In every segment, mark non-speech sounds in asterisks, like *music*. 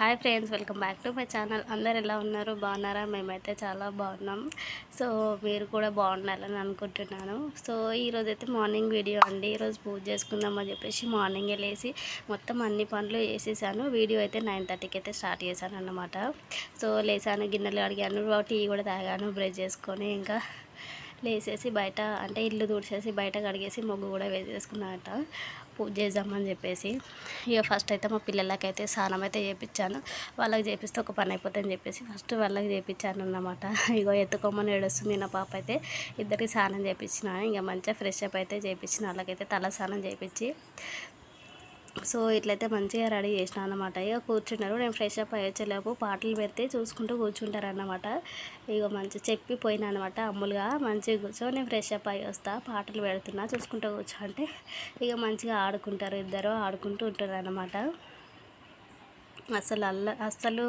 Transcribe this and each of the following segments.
Hi friends welcome back to my channel. అందరు ఎలా ఉన్నారు? బాగున్నారా? మేమైతే చాలా బాగున్నాం. సో మీరు కూడా బాగుండాలని అనుకుంటున్నాను. సో ఈరోజు అయితే మార్నింగ్ వీడియో అండి. ఈరోజు పూజ చేసుకుందామని చెప్పేసి మార్నింగే లేచి మొత్తం అన్ని పనులు వేసేసాను వీడియో అయితే నైన్ థర్టీకి అయితే స్టార్ట్ చేశాను అన్నమాట. సో లేసాను గిన్నెలు అడిగాను టీ కూడా తాగాను బ్రష్ చేసుకొని ఇంకా లేసేసి బయట అంటే ఇల్లు తుడిచేసి బయట కడిగేసి మొగ్గు కూడా వేసేసుకున్నాట పూజ చేద్దామని చెప్పేసి ఇక ఫస్ట్ అయితే మా పిల్లలకైతే స్నానం అయితే చేయించాను వాళ్ళకి చేపిస్తే ఒక పని అయిపోతుందని చెప్పేసి ఫస్ట్ వాళ్ళకి చేయించాను అన్నమాట. ఇగో ఎత్తుకోమని ఏడుస్తుంది నా పాప అయితే. ఇద్దరికి స్నానం చేయించిన ఇక మంచిగా ఫ్రెష్ అప్ అయితే చేయించిన వాళ్ళకైతే తల స్నానం చేయించి సో ఇట్లయితే మంచిగా రెడీ చేసిన అనమాట ఇక కూర్చున్నారు. నేను ఫ్రెష్ అప్ అయ్యేలోపు పాటలు పెడితే చూసుకుంటూ కూర్చుంటారు అన్నమాట ఇక మంచి చెప్పి పోయినా అనమాట అమ్ములుగా. మంచిగా కూర్చో నేను ఫ్రెష్ అప్ అయ్యి వస్తా. పాటలు పెడుతున్నా చూసుకుంటూ కూర్చో అంటే ఇక మంచిగా ఆడుకుంటారు ఇద్దరు. ఆడుకుంటూ ఉంటారు అనమాట అసలు అల్ల అస్సలు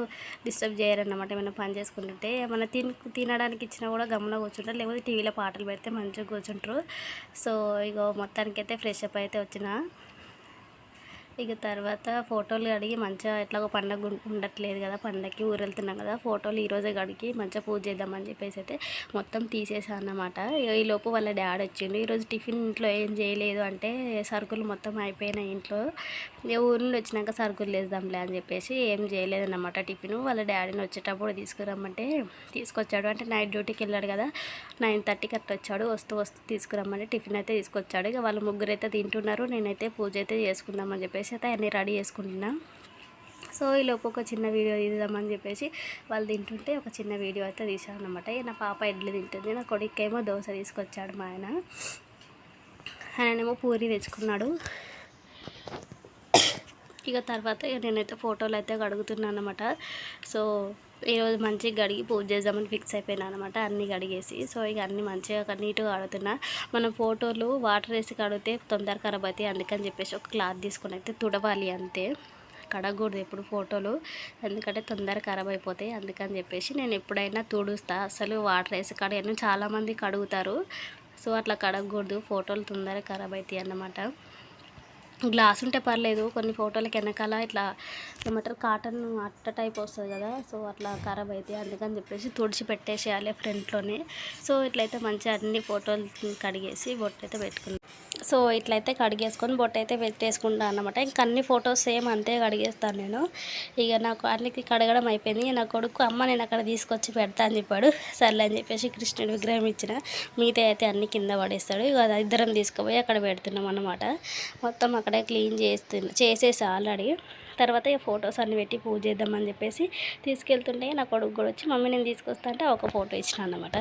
డిస్టర్బ్ చేయరన్నమాట. ఏమైనా పని చేసుకుంటుంటే ఏమైనా తిన్ తినడానికి ఇచ్చినా కూడా గమన కూర్చుంటారు. లేకపోతే టీవీలో పాటలు పెడితే మంచిగా కూర్చుంటారు. సో ఇక మొత్తానికైతే ఫ్రెష్ అప్ అయితే వచ్చిన. ఇక తర్వాత ఫోటోలు కడిగి మంచిగా ఎట్లాగో పండగ ఉండట్లేదు కదా పండగకి ఊరు వెళ్తున్నాం కదా ఫోటోలు ఈరోజే కడిగి మంచిగా పూజ చేద్దామని చెప్పేసి అయితే మొత్తం తీసేసాను అన్నమాట. ఈ లోపు వాళ్ళ డాడీ వచ్చిండు. ఈరోజు టిఫిన్ ఇంట్లో ఏం చేయలేదు అంటే సరుకులు మొత్తం అయిపోయినాయి ఇంట్లో. ఊరు నుండి వచ్చినాక సరుకులు వేద్దాంలే అని చెప్పేసి ఏం చేయలేదన్నమాట టిఫిన్. వాళ్ళ డాడీని వచ్చేటప్పుడు తీసుకురమ్మంటే తీసుకొచ్చాడు. అంటే నైట్ డ్యూటీకి వెళ్ళాడు కదా నైన్ థర్టీకి అట్లా వచ్చాడు. వస్తూ వస్తూ తీసుకురమ్మంటే టిఫిన్ అయితే తీసుకొచ్చాడు. ఇక వాళ్ళు ముగ్గురు అయితే తింటున్నారు. నేనైతే పూజ అయితే చేసుకుందామని చెప్పేసి అయితే అన్నీ రెడీ చేసుకుంటున్నా. సో ఈలోపు ఒక చిన్న వీడియో తీద్దామని చెప్పేసి వాళ్ళు తింటుంటే ఒక చిన్న వీడియో అయితే తీసాను అనమాట నా పాప ఇడ్లీ తింటుంది నా కొడుకేమో దోశ తీసుకొచ్చాడు మా ఆయన. ఆయనేమో పూరి తెచ్చుకున్నాడు. ఇక తర్వాత నేనైతే ఫోటోలు అయితే కడుగుతున్నాను అనమాట సో ఈరోజు మంచిగా కడిగి పూజ చేద్దామని ఫిక్స్ అయిపోయినా అనమాట అన్నీ కడిగేసి సో ఇక అన్నీ మంచిగా నీట్గా కడుతున్నా మనం ఫోటోలు వాటర్ వేసి కడిగితే తొందర ఖరాబ్ అవుతాయి. అందుకని చెప్పేసి ఒక క్లాత్ తీసుకొని అయితే తుడవాలి అంతే. కడగకూడదు ఎప్పుడు ఫోటోలు. ఎందుకంటే తొందర ఖరాబ్ అయిపోతాయి. అందుకని చెప్పేసి నేను ఎప్పుడైనా తుడుస్తా. అసలు వాటర్ వేసి కడగను చాలామంది కడుగుతారు. సో అట్లా కడగకూడదు. ఫోటోలు తొందర ఖరాబ్ అవుతాయి అన్నమాట. గ్లాస్ ఉంటే పర్లేదు కొన్ని ఫోటోలకి వెనకాల ఇట్లా ఏమంటారు కాటన్ అట్ట టైప్ వస్తుంది కదా సో అట్లా ఖరాబ్ అయితే అందుకని చెప్పేసి తుడిచి పెట్టేసేయాలి ఫ్రంట్లోనే. సో ఇట్లయితే మంచిగా అన్ని ఫోటోలు కడిగేసి బొట్టు అయితే పెట్టుకున్నాను సో ఇట్లయితే కడిగేసుకొని బొట్టు అయితే పెట్టేసుకుంటాను అనమాట ఇంకా అన్ని ఫొటోస్ సేమ్ అంతే కడిగేస్తాను నేను. ఇక నాకు అన్నికి కడగడం అయిపోయింది. నా కొడుకు అమ్మ నేను అక్కడ తీసుకొచ్చి పెడతా అని చెప్పాడు. సర్లే అని చెప్పేసి కృష్ణుడి విగ్రహం ఇచ్చిన. మిగతా అయితే అన్ని కింద పడేస్తాడు. ఇక ఇద్దరం తీసుకుపోయి అక్కడ పెడుతున్నాం అనమాట మొత్తం అక్కడ క్లీన్ చేస్తున్నా చేసేసి ఆల్రెడీ. తర్వాత ఇక ఫొటోస్ అన్ని పెట్టి పూజ చేద్దామని చెప్పేసి తీసుకెళ్తుంటే నా కొడుకు కూడా వచ్చి మమ్మీ నేను తీసుకొస్తా అంటే ఒక ఫోటో ఇచ్చిన అనమాట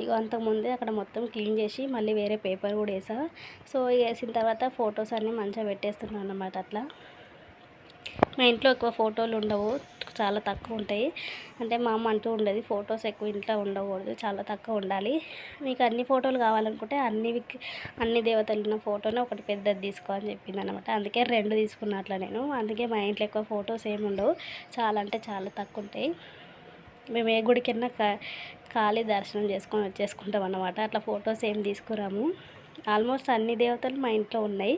ఇక అంతకుముందే అక్కడ మొత్తం క్లీన్ చేసి మళ్ళీ వేరే పేపర్ కూడా వేసా. సో వేసిన తర్వాత ఫొటోస్ అన్నీ మంచిగా పెట్టేస్తున్నాను అనమాట అట్లా. మా ఇంట్లో ఎక్కువ ఫోటోలు ఉండవు చాలా తక్కువ ఉంటాయి. అంటే మా అమ్మ అంటూ ఉండదు ఫొటోస్ ఎక్కువ ఇంట్లో ఉండకూడదు చాలా తక్కువ ఉండాలి. మీకు అన్ని ఫోటోలు కావాలనుకుంటే అన్ని అన్ని దేవతలు ఉన్న ఫోటోనే ఒకటి పెద్దది తీసుకో అని చెప్పింది అనమాట అందుకే రెండు తీసుకున్నట్ల నేను. అందుకే మా ఇంట్లో ఎక్కువ ఫొటోస్ ఏమి ఉండవు చాలా అంటే చాలా తక్కువ ఉంటాయి. మేము ఏ గుడికైనా ఖాళీ దర్శనం చేసుకొని వచ్చేసుకుంటాం అన్నమాట. అట్లా ఫొటోస్ ఏం తీసుకురాము. ఆల్మోస్ట్ అన్ని దేవతలు మా ఇంట్లో ఉన్నాయి.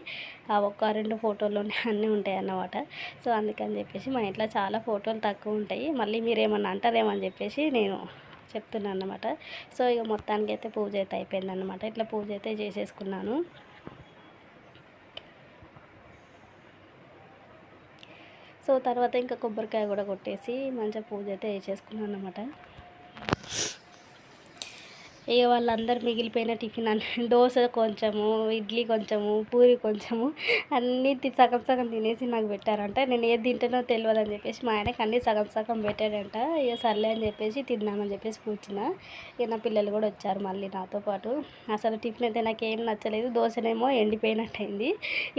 ఆ ఒక్క రెండు ఫోటోల్లోనే అన్నీ ఉంటాయి అన్నమాట. సో అందుకని చెప్పేసి మా ఇంట్లో చాలా ఫోటోలు తక్కువ ఉంటాయి. మళ్ళీ మీరు ఏమన్నా అంటారేమో అని చెప్పేసి నేను చెప్తున్నాను అన్నమాట. సో ఇక మొత్తానికి అయితే పూజ అయితే అయిపోయిందన్నమాట ఇట్లా పూజ అయితే చేసేసుకున్నాను. సో తర్వాత ఇంకా కొబ్బరికాయ కూడా కొట్టేసి మంచిగా పూజ అయితే వేసేసుకున్నాను అనమాట ఇక వాళ్ళందరూ మిగిలిపోయిన టిఫిన్ అన్న దోశ కొంచెము ఇడ్లీ కొంచెము పూరి కొంచెము అన్నీ సగం సగం తినేసి నాకు పెట్టారంట. నేను ఏది తింటానో తెలియదు అని చెప్పేసి మా ఆయనకి అన్నీ సగం సగం పెట్టాడంట. ఇక సర్లే అని చెప్పేసి తిన్నామని చెప్పేసి కూర్చున్నా. ఇక నా పిల్లలు కూడా వచ్చారు మళ్ళీ నాతో పాటు. అసలు టిఫిన్ అయితే నాకు ఏం నచ్చలేదు. దోశనేమో ఎండిపోయినట్టు అయింది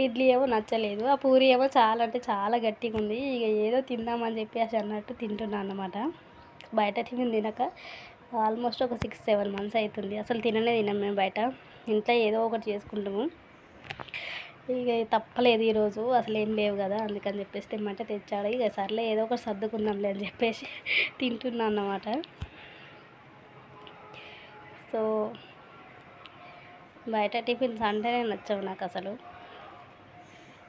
ఇడ్లీ ఏమో నచ్చలేదు. ఆ పూరి ఏమో చాలా అంటే చాలా గట్టిగా ఉంది. ఇక ఏదో తిందామని చెప్పేసి అన్నట్టు తింటున్నాను అనమాట బయట టిఫిన్ తినక ఆల్మోస్ట్ ఒక సిక్స్ సెవెన్ మంత్స్ అవుతుంది అసలు తిననే తినం మేము బయట. ఇంట్లో ఏదో ఒకటి చేసుకుంటాము. ఇక తప్పలేదు ఈరోజు. అసలు ఏం లేవు కదా అందుకని చెప్పేసి తెమ్మంటే తెచ్చాడు. ఇక సర్లే ఏదో ఒకటి సర్దుకుందాంలే అని చెప్పేసి *laughs* తింటున్నా అన్నమాట. సో బయట టిఫిన్స్ అంటేనే నచ్చవు నాకు అసలు.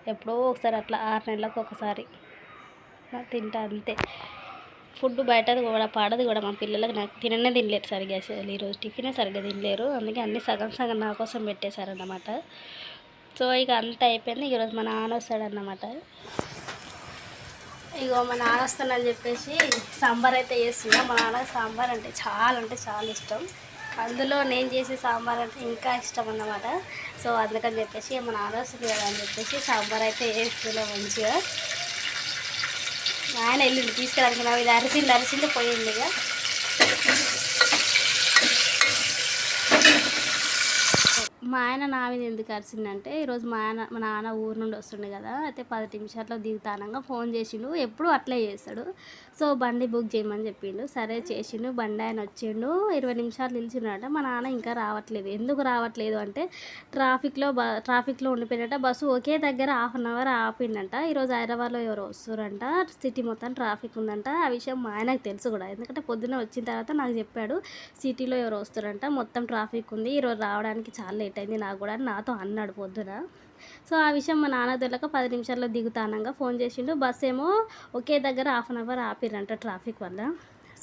ఎప్పుడో ఒకసారి అట్లా ఆరు నెలలకు ఒకసారి. తింటా అంతే. ఫుడ్ బయటది కూడా పాడదు కూడా మా పిల్లలకు నాకు తిననే తినలేరు సరిగ్గా అసలు. ఈరోజు టిఫినే సరిగ్గా తినలేరు. అందుకే అన్ని సగం సగం నా కోసం పెట్టేశారన్నమాట. సో ఇక అంతా అయిపోయింది. ఈరోజు మా నాన్న వస్తాడన్నమాట. ఇగో మా నాన్న వస్తానని చెప్పేసి సాంబార్ అయితే చేస్తున్నా. మా నాన్న సాంబార్ అంటే చాలా అంటే చాలా ఇష్టం. అందులో నేను చేసే సాంబార్ అంటే ఇంకా ఇష్టం అన్నమాట. సో అందుకని చెప్పేసి మా నాన్న వస్తుంది కదా అని చెప్పేసి సాంబార్ అయితే వేస్తున్నా మంచిగా. ఆయన వెళ్ళింది తీసుకురానికి నా ఇది అరిసింది అరిసింది పోయింది ఇక. మా ఆయన నా మీద ఎందుకు అరిసిందంటే ఈరోజు మా ఆయన మా నాన్న ఊరు నుండి వస్తుండే కదా అయితే పది నిమిషాల్లో దిగుతానంగా ఫోన్ చేసిండు ఎప్పుడు అట్లే చేస్తాడు. సో బండి బుక్ చేయమని చెప్పిండు. సరే చేసిండు బండి ఆయన వచ్చిండు. ఇరవై నిమిషాలు నిలిచిండట మా నాన్న ఇంకా రావట్లేదు. ఎందుకు రావట్లేదు అంటే ట్రాఫిక్లో బ ట్రాఫిక్లో ఉండిపోయినట్ట బస్సు ఒకే దగ్గర హాఫ్ అన్ అవర్ ఆపిండంట. ఈరోజు హైదరాబాద్లో ఎవరు వస్తారంట సిటీ మొత్తం ట్రాఫిక్ ఉందంట. ఆ విషయం మా ఆయనకు తెలుసు కూడా. ఎందుకంటే పొద్దున్న వచ్చిన తర్వాత నాకు చెప్పాడు సిటీలో ఎవరు వస్తారంట మొత్తం ట్రాఫిక్ ఉంది. ఈరోజు రావడానికి చాలా లేట్ అయింది నాకు కూడా నాతో అన్నాడు పొద్దున. సో ఆ విషయం మా నాన్న తెలియక పది నిమిషాల్లో దిగుతానంగా ఫోన్ చేసిండు. బస్ ఏమో ఒకే దగ్గర హాఫ్ అన్ అవర్ ఆపిరంట ట్రాఫిక్ వల్ల.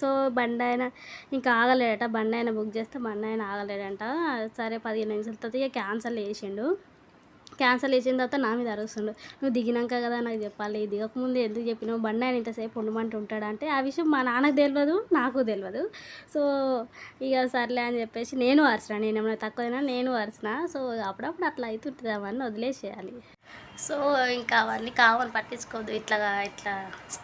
సో బండి ఆయన ఇంకా ఆగలేడట. బండి ఆయన బుక్ చేస్తే బండి ఆయన ఆగలేడంట. సరే పదిహేను నిమిషాల తర్వాత ఇక క్యాన్సిల్ చేసిండు. క్యాన్సిల్ చేసిన తర్వాత నా మీద అరుస్తుండు. నువ్వు దిగినాక కదా నాకు చెప్పాలి దిగకముందు ఎందుకు చెప్పినావు? బండి ఆయన ఇంతసేపు ఉండమంటూ ఉంటాడు? అంటే ఆ విషయం మా నాన్నకు తెలియదు నాకు తెలియదు సో ఇక సర్లే అని చెప్పేసి నేను అరిచిన నేను ఏమైనా తక్కువైనా నేను అరిచిన సో అప్పుడప్పుడు అట్లా అవుతుంటుంది అవన్నీ వదిలేసేయాలి. సో ఇంకా అవన్నీ కావాలి పట్టించుకోవద్దు. ఇట్లా ఇట్లా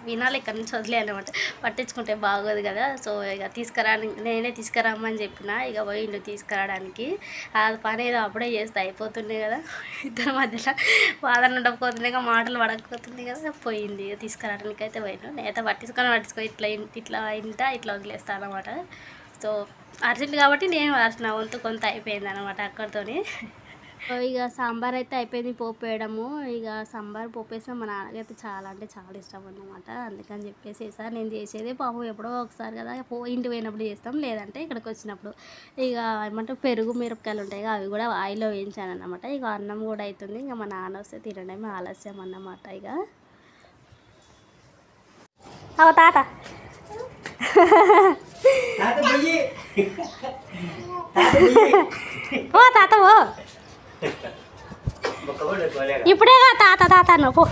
వినాలి ఇక్కడ నుంచి వదిలేయాలన్నమాట. పట్టించుకుంటే బాగోదు కదా. సో ఇక తీసుకురా నేనే తీసుకురామని చెప్పిన ఇక పోయిండు తీసుకురావడానికి. ఆ పని ఏదో అప్పుడే చేస్తే అయిపోతుండే కదా. ఇద్దరి మధ్యలో వాదన ఉండకపోతుండే మాటలు పడకపోతుండే కదా. పోయింది ఇక తీసుకురావడానికి అయితే పోయిండు నేత పట్టించుకొని పట్టించుకో ఇట్లా ఇట్లా ఇంట ఇట్లా వదిలేస్తాను అనమాట సో అర్జెంట్ కాబట్టి నేను అరిచిన వంతు కొంత అయిపోయింది అనమాట అక్కడితోని. ఇక సాంబార్ అయితే అయిపోయింది పోపు వేయడము ఇక సాంబార్ పోపు వేస్తే మా నాన్నకైతే చాలా అంటే చాలా ఇష్టం అన్నమాట అందుకని చెప్పేసి సార్ నేను చేసేది పాపం ఎప్పుడో ఒకసారి కదా పో ఇంటి పోయినప్పుడు చేస్తాం. లేదంటే ఇక్కడికి వచ్చినప్పుడు. ఇక ఏమంటే పెరుగు మిరపకాయలు ఉంటాయి అవి కూడా ఆయిల్లో వేయించాను అన్నమాట ఇక అన్నం కూడా అవుతుంది ఇక మా నాన్న వస్తే తినడమే ఆలస్యం అన్నమాట ఇక అవ తాత. ఓ తాత ఓ *laughs* ఇప్పుడేగా తాత తాత పో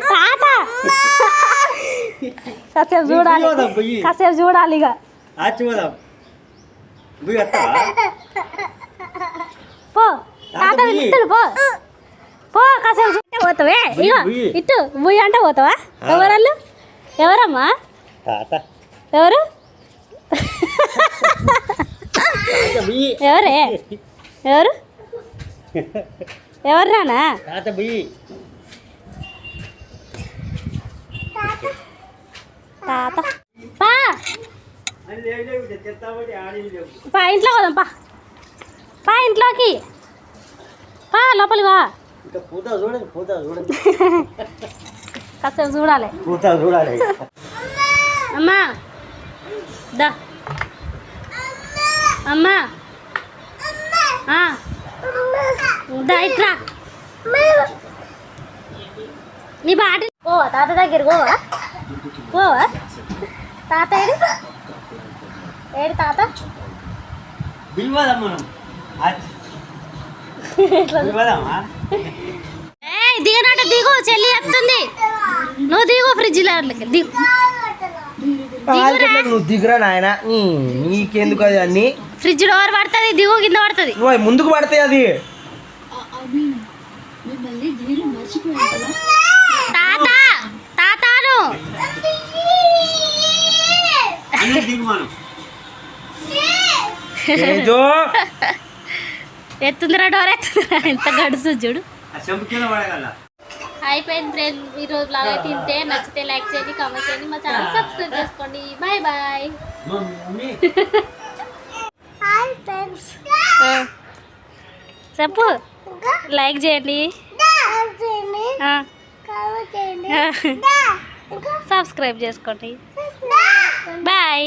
తాత. కాసేపు చూడాలి. కాసేపు చూడాలి ఇక. పో. తాత. పిలుస్తాడు పో. పో కాసేపు చూస్తే పోతావే? బుయ్యి, ఇగో బుయ్యి. అంటే పోతావా. ఎవరళ్ళు? ఎవరమ్మా? తాత. ఎవరు? *laughs* ఎవరే? ఎవరు? ఎవరు నానా తాత పోయి తాత. పా. పా ఇంట్లో పోదాం పా. పా ఇంట్లోకి. పా లోపలికి వా కాసేపు చూడాలి. చూడాలి. అమ్మా దా. అమ్మా. ఇట్లా. నీ బాటి ఓ తాత దగ్గర పోవా? పోవా? తాత ఏడి? ఏడి తాత? దిగనట దిగు చెల్లి చెప్తుంది. నువ్వు దిగు ఫ్రిడ్జ్ దిగు. నువ్వు దిగురా నాయన. నీకెందుకు అది అన్ని? ఫ్రిడ్జ్ డోర్ పడుతుంది? దిగు కింద పడుతుంది. ఓయ్, ముందుకు పడతాయి అది. తాత తాతాను. ఎత్తుందిరా డోర్ ఎత్తుందిరా? ఎంత గడుసు చూడు. అయిపోయింది ఫ్రెండ్ ఈ రోజు లాగా తింటే నచ్చితే లైక్ చేయండి కామెంట్ చేయండి. మా ఛానల్ సబ్స్క్రైబ్ చేసుకోండి. Bye bye mummy hi friends చెప్పు. లైక్ చేయండి. సబ్స్క్రైబ్ చేసుకోండి. బాయ్.